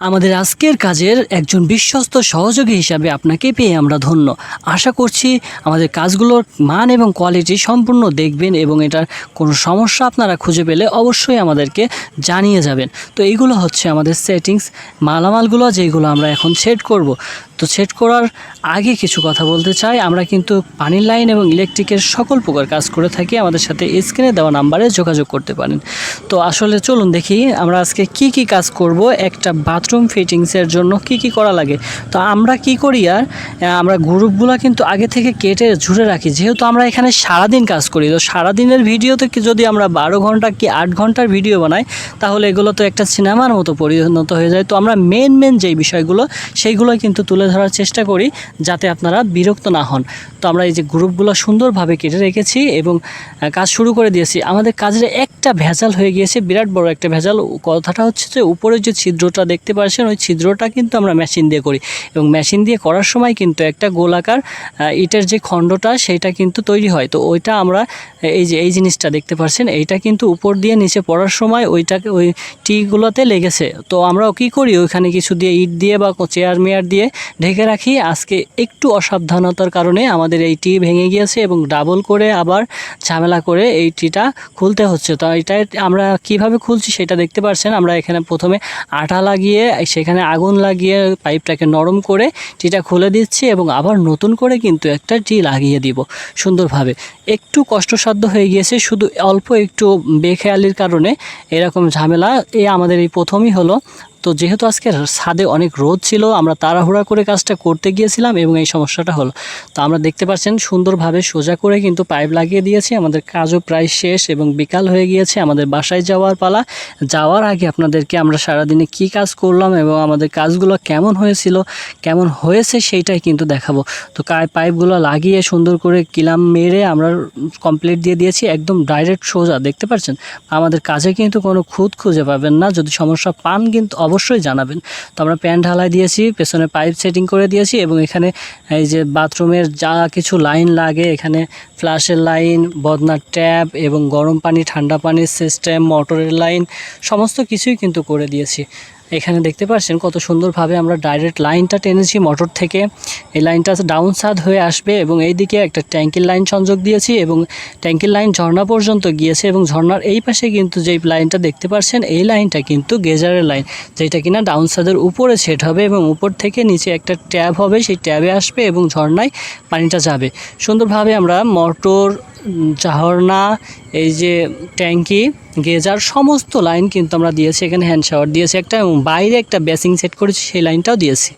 আমাদের আজকের কাজের একজন বিশ্বস্ত সহযোগী হিসাবে আপনাকে পেয়ে আমরা ধন্য। আশা করছি আমাদের কাজগুলোর মান এবং কোয়ালিটি সম্পূর্ণ দেখবেন এবং এটার কোনো সমস্যা আপনারা খুঁজে পেলে অবশ্যই আমাদেরকে জানিয়ে যাবেন। তো এইগুলো হচ্ছে আমাদের সেটিংস মালামালগুলো যেগুলো আমরা এখন সেট করব। তো সেট করার আগে কিছু কথা বলতে চাই। আমরা কিন্তু পানির লাইন এবং ইলেকট্রিকের সকল প্রকার কাজ করে থাকি। আমাদের সাথে স্ক্রিনে দেওয়া নাম্বারে যোগাযোগ করতে পারেন। তো আসলে চলুন দেখি আমরা আজকে কি কি কাজ করব। একটা বাথরুম ফিটিংসের জন্য কি কি করা লাগে? তো আমরা কি করি আর আমরা গ্রুপগুলো কিন্তু আগে থেকে কেটে ঝুড়ে রাখি। যেহেতু আমরা এখানে সারাদিন কাজ করি, তো সারাদিনের ভিডিওতে যদি আমরা বারো ঘণ্টা কি আট ঘণ্টার ভিডিও বানাই, তাহলে এগুলো তো একটা সিনেমার মতো পরিণত হয়ে যায়। তো আমরা মেন মেন যেই বিষয়গুলো, সেইগুলো কিন্তু তুলে ধরার চেষ্টা করি, যাতে আপনারা বিরক্ত না হন। তো আমরা এই যে গ্রুপগুলো সুন্দরভাবে কেটে রেখেছি এবং কাজ শুরু করে দিয়েছি। আমাদের কাজের একটা ভেজাল হয়ে গিয়েছে, বিরাট বড় একটা ভেজাল। কথাটা হচ্ছে যে উপরে যে ছিদ্রটা দেখতে পাচ্ছেন ওই ছিদ্রটা কিন্তু আমরা মেশিন দিয়ে করি। এবং মেশিন দিয়ে করার সময় কিন্তু একটা গোলাকার ইটের যে খণ্ডটা সেইটা কিন্তু তৈরি হয়। তো ওইটা আমরা, এই যে, এই জিনিসটা দেখতে পাচ্ছেন, এইটা কিন্তু উপর দিয়ে নিচে পড়ার সময় ওইটাকে, ওই টিগুলোতে লেগেছে। তো আমরা কী করি, ওইখানে কিছু দিয়ে ইট দিয়ে বা চেয়ার মেয়ার দিয়ে ঢেকে রাখি। আজকে একটু অসাবধানতার কারণে আমাদের এই টি ভেঙে গিয়েছে এবং ডাবল করে আবার ঝামেলা করে এই টিটা খুলতে হচ্ছে। তো এটা আমরা কীভাবে খুলছি সেটা দেখতে পাচ্ছেন। আমরা এখানে প্রথমে আটা লাগিয়ে সেখানে আগুন লাগিয়ে পাইপটাকে নরম করে টিটা খুলে দিচ্ছি এবং আবার নতুন করে কিন্তু একটা টি লাগিয়ে দিব সুন্দরভাবে। একটু কষ্টসাধ্য হয়ে গিয়েছে, শুধু অল্প একটু বেখেয়ালির কারণে এরকম ঝামেলা। এ আমাদের এই প্রথমই হলো। তো যেহেতু আজকে ছাদে অনেক রোদ ছিল, আমরা তাড়াহুড়া করে কাজটা করতে গিয়েছিলাম এবং এই সমস্যাটা হলো। তো আমরা দেখতে পাচ্ছেন সুন্দরভাবে সোজা করে কিন্তু পাইপ লাগিয়ে দিয়েছি, আমাদের কাজও প্রায় শেষ এবং বিকাল হয়ে গিয়েছে। আমাদের বাসায় যাওয়ার পালা, যাওয়ার আগে আপনাদেরকে আমরা সারাদিনে কি কাজ করলাম এবং আমাদের কাজগুলো কেমন হয়েছিল, কেমন হয়েছে সেইটাই কিন্তু দেখাবো। তো কায় পাইপগুলো লাগিয়ে সুন্দর করে কিলাম, মেরে আমরা কমপ্লিট দিয়ে দিয়েছি, একদম ডাইরেক্ট সোজা। দেখতে পাচ্ছেন? আমাদের কাজে কিন্তু কোনো খুঁত খুঁজে পাবেন না, যদি সমস্যা পান কিন্তু অবশ্যই জানাবেন। তো আমরা প্যান ঢালাই দিয়েছি, পেছনে পাইপ সেটিং করে দিয়েছি এবং এখানে এই যে বাথরুমের যা কিছু লাইন লাগে, এখানে ফ্লাশের লাইন, বদনার ট্যাপ এবং গরম পানি, ঠান্ডা পানির সিস্টেম মোটরের লাইন, সমস্ত কিছুই কিন্তু করে দিয়েছি। এখানে দেখতে পাচ্ছেন কত সুন্দরভাবে আমরা ডাইরেক্ট লাইনটা টেনেছি মোটর থেকে। এই লাইনটা ডাউন সাদ হয়ে আসবে এবং এই দিকে একটা ট্যাঙ্কির লাইন সংযোগ দিয়েছি এবং ট্যাঙ্কির লাইন ঝর্ণা পর্যন্ত গিয়েছে এবং ঝর্ণার এই পাশে কিন্তু যেই লাইনটা দেখতে পাচ্ছেন, এই লাইনটা কিন্তু গেজারের লাইন যেটা কিনা ডাউন সাদের উপরে সেট হবে এবং উপর থেকে নিচে একটা ট্যাব হবে, সেই ট্যাবে আসবে এবং ঝর্ণায় পানিটা যাবে। সুন্দরভাবে আমরা মোটর ঝর্ণা এই যে ট্যাঙ্কি, গেজার, সমস্ত লাইন কিন্তু আমরা দিয়েছি। এখানে হ্যান্ড শাওয়ার দিয়েছি একটা এবং বাইরে একটা বেসিং সেট করেছি, সেই লাইনটাও দিয়েছি।